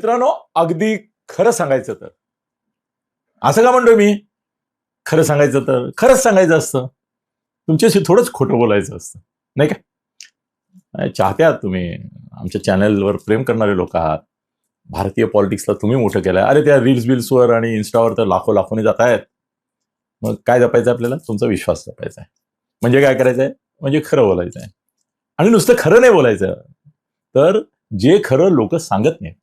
मित्रांनो अगदी खरं सांगायचं तर. असं का म्हणतोय मी? खरं सांगायचं तर खरंच सांगायचं असतं. तुमच्याशी थोडंच खोटं बोलायचं असतं नाही का? चाहते आहात तुम्ही. आमच्या चॅनलवर प्रेम करणारे लोक आहात. भारतीय पॉलिटिक्सला तुम्ही मोठं केलंय. अरे त्या रील्स बिल्सवर आणि इन्स्टावर तर लाखो लाखोने जात आहेत मग काय जपायचं आपल्याला? तुमचा विश्वास जपायचा आहे म्हणजे काय करायचं आहे म्हणजे खरं बोलायचं आहे आणि नुसतं खरं नाही बोलायचं. तर जे खरं लोक सांगत नाहीत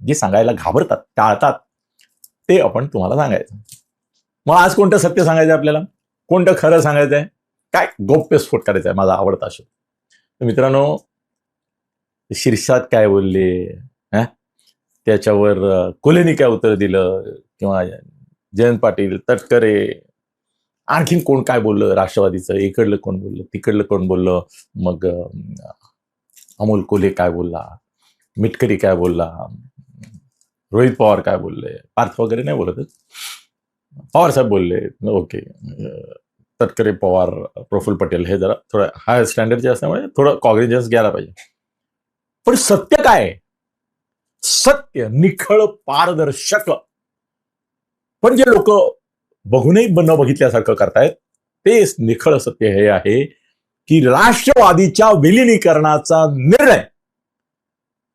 जे सांगायला घाबरतात टाळतात ते आपण तुम्हाला सांगायचं. मग आज कोणतं सत्य सांगायचं आपल्याला? कोणतं खरं सांगायचं आहे? काय गौप्यस्फोट करायचा आहे माझा आवडता शब्द तर मित्रांनो शीर्षात काय बोलले? त्याच्यावर कोलेनी काय उत्तर दिलं? किंवा जयंत पाटील तटकरे आणखीन कोण काय बोललं? राष्ट्रवादीचं इकडलं कोण बोललं? तिकडलं कोण बोललं? मग अमोल कोल्हे काय बोलला? मिटकरी काय बोलला? रोहित पवार काय बोलले? पार्थ वगैरे नाही बोलतच पवार साहेब बोलले ओके तटकरे पवार प्रफुल्ल पटेल हे जरा थोडं हाय स्टँडर्डचे असल्यामुळे थोडं कॉग्निजन्स घ्यायला पाहिजे. पण सत्य काय सत्य निखळ पारदर्शक. पण जे लोक बघूनही न बघितल्यासारखं करतायत तेच निखळ सत्य हे आहे की राष्ट्रवादीच्या विलिनीकरणाचा निर्णय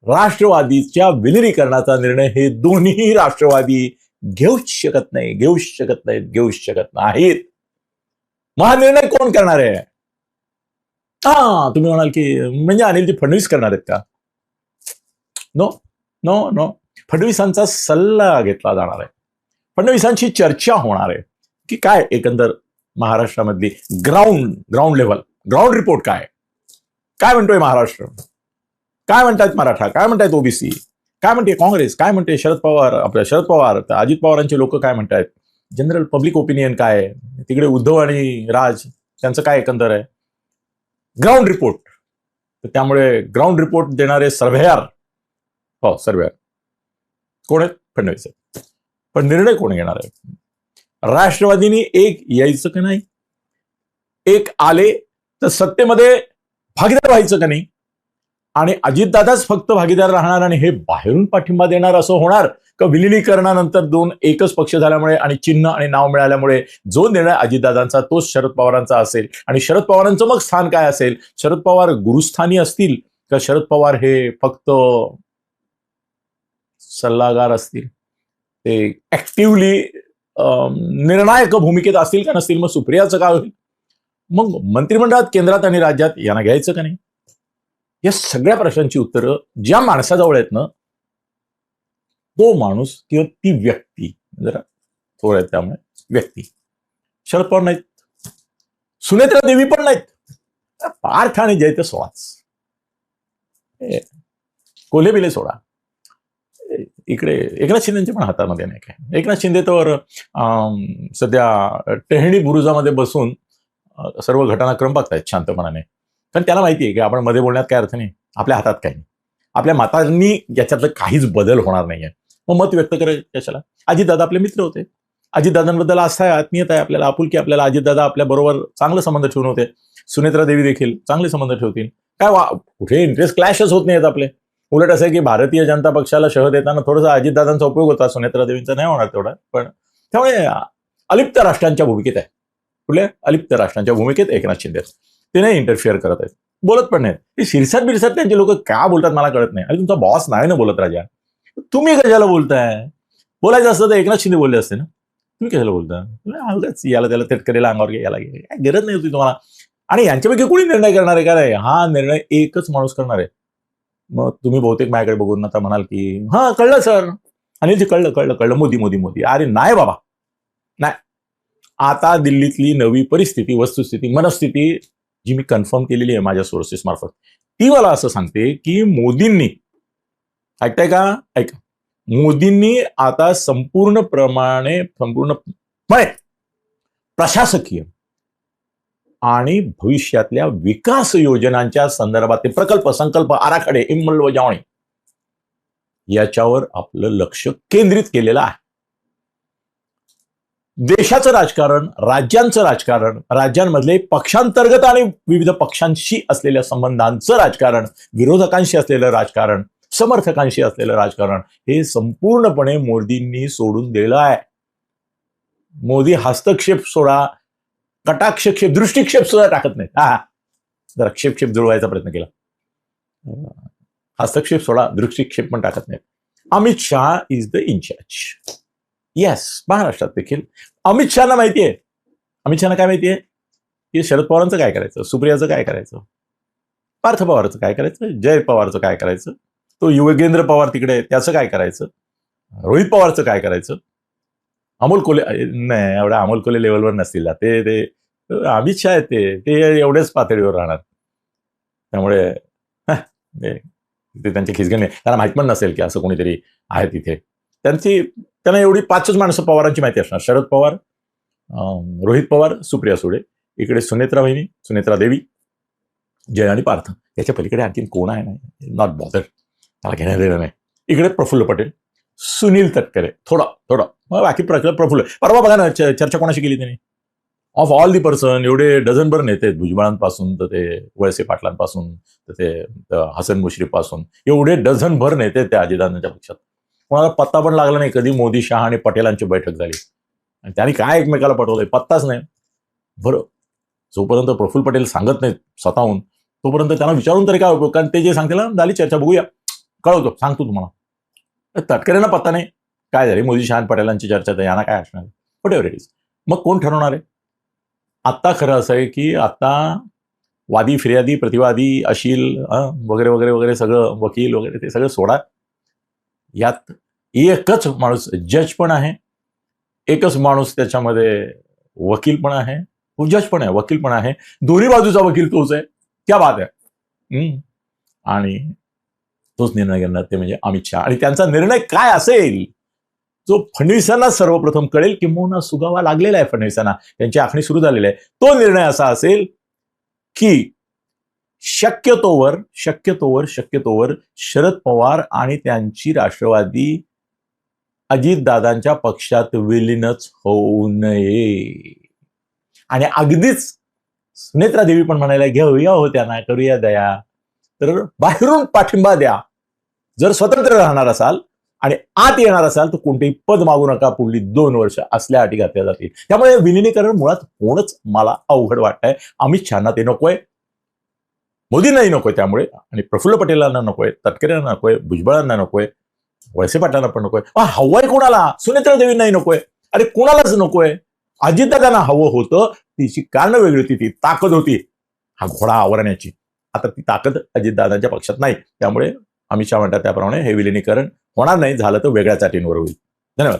राष्ट्रवादीच्या विलिनीकरणाचा निर्णय हे दोन्ही राष्ट्रवादी घेऊच शकत नाही घेऊच शकत नाहीत घेऊच शकत नाहीत. मग हा निर्णय कोण करणार आहे? हा तुम्ही म्हणाल की म्हणजे अनिलजी फडणवीस करणार आहेत का? नो नो नो फडणवीसांचा सल्ला घेतला जाणार आहे. फडणवीसांची चर्चा होणार आहे. की काय एकंदर महाराष्ट्रामधली ground ground level ground report काय? काय म्हणतोय महाराष्ट्र? काय म्हणतायत मराठा? काय म्हणतायत ओबीसी काय म्हणते काँग्रेस? काय म्हणते शरद पवार? आपल्या शरद पवार अजित पवारांचे लोक काय म्हणतायत? जनरल पब्लिक ओपिनियन काय आहे? तिकडे उद्धव आणि राज त्यांचं काय एकंदर आहे? ग्राउंड रिपोर्ट तर त्यामुळे ग्राउंड रिपोर्ट देणारे सर्व्हेअर हो सर्व्हेअर. कोण आहेत? फडणवीस आहेत. पण निर्णय कोण घेणार आहे? राष्ट्रवादीनी एक यायचं का नाही? एक आले तर सत्तेमध्ये भागीदार व्हायचं का नाही? आणि अजितदादाच फक्त भागीदार राहणार आणि हे बाहेरून पाठिंबा देणार असं होणार? का विलिनीकरणानंतर दोन एकच पक्ष झाल्यामुळे आणि चिन्ह आणि नाव मिळाल्यामुळे जो निर्णय अजितदादांचा तोच शरद पवारांचा असेल. आणि शरद पवारांचं मग स्थान काय असेल? शरद पवार गुरुस्थानी असतील का शरद पवार हे फक्त सल्लागार असतील? ते ऍक्टिव्हली निर्णायक भूमिकेत असतील का नसतील? मग सुप्रियाचं काय होईल? मग मंत्रिमंडळात केंद्रात आणि राज्यात यांना घ्यायचं का नाही? या सगळ्या प्रश्नांची उत्तरं ज्या माणसाजवळ आहेत ना तो माणूस किंवा ती व्यक्ती जरा थोडं आहे त्यामुळे व्यक्ती. शरद पवार नाहीत. सुनेत्रा देवी पण नाहीत. पार्थ आणि जयते सोळाच. हे, कोल्हे बिले सोडा. इकडे एकनाथ शिंदेच्या पण हातामध्ये नाही काय. एकनाथ शिंदे तर अं, सध्या टेहणी बुरुजामध्ये बसून सर्व घटनाक्रम बघतायत शांतपणाने. कारण त्याला माहिती आहे की आपण मध्ये बोलण्यात काय अर्थ नाही. आपल्या हातात काही नाही. आपल्या मतांनी याच्यातलं काहीच बदल होणार नाहीये. मग मत व्यक्त करायचं कशाला? अजितदादा आपले मित्र होते. अजितदादांबद्दल आस्था आहे आत्मीयता आहे आपल्याला आपुलकी आपल्याला. अजितदादा आपल्या बरोबर चांगले संबंध ठेवून होते. सुनेत्रा देवी देखील चांगले संबंध ठेवतील. काय वा कुठे इंटरेस्ट क्लॅशच होत नाहीत आपले. उलट असं की भारतीय जनता पक्षाला शह देताना थोडासा अजितदादांचा उपयोग होता. सुनेत्रा देवींचा नाही होणार तेवढा पण त्यामुळे अलिप्त राष्ट्रांच्या भूमिकेत आहे. कुठल्या? अलिप्त राष्ट्रांच्या भूमिकेत एकनाथ शिंदे. ते नाही इंटरफिअर करत आहेत. बोलत पण नाहीत. ते शिरसाट बिरसात त्यांचे लोक का बोलतात मला कळत नाही. आणि तुमचा बॉस नाही ना बोलत राजा. तुम्ही कशाला बोलताय? बोलायचं असतं तर एकनाथ शिंदे बोलले असते ना. तुम्ही कशाला बोलता? तुम्ही याला त्याला तेटकरेला अंगावर याला काय गरज नाही होती तुम्हाला. आणि यांच्यापैकी कोणी निर्णय करणार आहे काय हा निर्णय एकच माणूस करणार आहे. मग तुम्ही बहुतेक माझ्याकडे बघून आता म्हणाल की हा कळलं सर. अनिलजी कळलं कळलं कळलं. मोदी मोदी मोदी. अरे नाही बाबा. नाही. आता दिल्लीतली नवी परिस्थिती वस्तुस्थिती मनस्थिती जी मी कन्फर्म केलेली आहे माझ्या सोर्सेस मार्फत. ती मला असं सांगते की मोदींनी ऐकताय का? ऐका. मोदींनी आता संपूर्ण प्रमाणे संपूर्णपणे म्हणजे प्रशासकीय आणि भविष्यातल्या विकास योजनांच्या संदर्भात प्रकल्प संकल्प आराखडे अंमलबजावणी याच्यावर आपलं लक्ष केंद्रित केलेलं आहे. देशाचं राजकारण राज्यांचं राजकारण राज्यांमधले पक्षांतर्गत आणि विविध पक्षांशी असलेल्या संबंधांचं राजकारण विरोधकांशी असलेलं राजकारण समर्थकांशी असलेलं राजकारण हे संपूर्णपणे मोदींनी सोडून दिलेलं आहे. मोदी हस्तक्षेप सोडा कटाक्षेप दृष्टिक्षेप सुद्धा टाकत नाहीत. हा जरा क्षेपक्षेप जुळवायचा प्रयत्न केला. हस्तक्षेप सोडा दृष्टिक्षेप पण टाकत नाहीत. Amit Shah is the in-charge yes महाराष्ट्रात देखील. अमित शहाना माहितीये. अमित शहाना काय माहितीये? की शरद पवारांचं काय करायचं? सुप्रियाचं काय करायचं? पार्थ पवारचं काय करायचं? जय पवारचं काय करायचं? तो युवगेंद्र पवार तिकडे त्याचं काय करायचं? रोहित पवारचं काय करायचं? अमोल कोले नाही एवढ्या अमोल कोले लेवलवर नसतील. ना. ते ते अमित शहा आहेत ते. ते एवढ्याच पातळीवर राहणार. त्यामुळे ते त्यांचे त्यांच्या खिचगणे त्यांना माहीत पण नसेल की असं कोणीतरी आहे तिथे. त्यांची त्यांना एवढी पाचच माणसं पवारांची माहिती असणार. शरद पवार रोहित पवार सुप्रिया सुळे इकडे सुनेत्रा वहिनी सुनेत्रा देवी जय आणि पार्थ. याच्या पलीकडे आणखीन कोण आहे नाही? नॉट बॉदर त्याला घेण्यात देणं नाही. इकडे प्रफुल्ल पटेल सुनील तटकरे. थोडा थोडा. मग बाकी प्रकार प्रफुल्ल. परवा बघा ना चर्चा कोणाशी केली त्यांनी? ऑफ ऑल दी पर्सन एवढे डझनभर नेते भुजबळांपासून तर ते वळसे पाटलांपासून तर ते हसन मुश्रीपासून एवढे डझनभर नेते त्या अजितदादांच्या पक्षात. कोणाला पत्ता पण लागला नाही. कधी मोदी शहा आणि पटेलांची बैठक झाली. आणि त्यांनी काय एकमेकाला पटवलंय? पत्ताच नाही. बरं. जोपर्यंत प्रफुल्ल पटेल सांगत नाहीत स्वतःहून तोपर्यंत त्यांना विचारून तरी काय उपयोग? कारण ते जे सांगतील ना झाली चर्चा बघूया. कळवतो. सांगतो तुम्हाला. तटकऱ्यांना पत्ता नाही. काय झाली? मोदी शहा आणि पटेलांची चर्चा तर यांना काय असणार? वट एव्हर इट इज मग कोण ठरवणार आहे? आत्ता खरं असं आहे की आता वादी फिर्यादी प्रतिवादी अशील वगैरे वगैरे वगैरे सगळं वकील वगैरे ते सगळं सोडा. यात एकच माणूस जज पण आहे एकच माणूस त्याच्यामध्ये वकील पण आहे तो जज पण आहे वकील पण आहे. दोन्ही बाजूचा वकील तोच आहे त्या बात आहे. हम्म. आणि तोच निर्णय घेणार ते म्हणजे अमित शहा. आणि त्यांचा निर्णय काय असेल जो फडणवीसांना सर्वप्रथम कळेल किंबहुना सुगावा लागलेला आहे फडणवीसांना. त्यांची आखणी सुरू झालेली आहे. तो निर्णय असा असेल की शक्यतोवर शक्यतोवर शक्यतोवर शरद पवार आणि त्यांची राष्ट्रवादी अजितदादांच्या पक्षात विलीनच होऊ नये. आणि अगदीच सुनेत्रा देवी पण म्हणायला घेऊया हो त्यांना करूया दया. तर बाहेरून पाठिंबा द्या. जर स्वतंत्र राहणार असाल आणि आत येणार असाल तर कोणतेही पद मागू नका पुढली दोन वर्ष असल्या अटी घातल्या जातील. त्यामुळे विलिनीकरण मुळात होणंच मला अवघड वाटतंय. अमित शहाना ते नकोय. मोदींनाही नकोय त्यामुळे आणि प्रफुल्ल पटेलांना नकोय तटकरेंना नकोय भुजबळांना नकोय वळसे पाटलांना पण नकोय. अ, हवंय कोणाला? सुनेत्रा देवींनाही नकोय. अरे कोणालाच नकोय. अजितदादांना हवं होतं तिची कारण वेगळी होती ती ताकद होती. हा घोडा आवरण्याची. आता ती ताकद अजितदादांच्या पक्षात नाही. त्यामुळे अमित शहा म्हणतात त्याप्रमाणे हे विलिनीकरण होणार नाही झालं तर वेगळ्या चाटींवर होईल. धन्यवाद.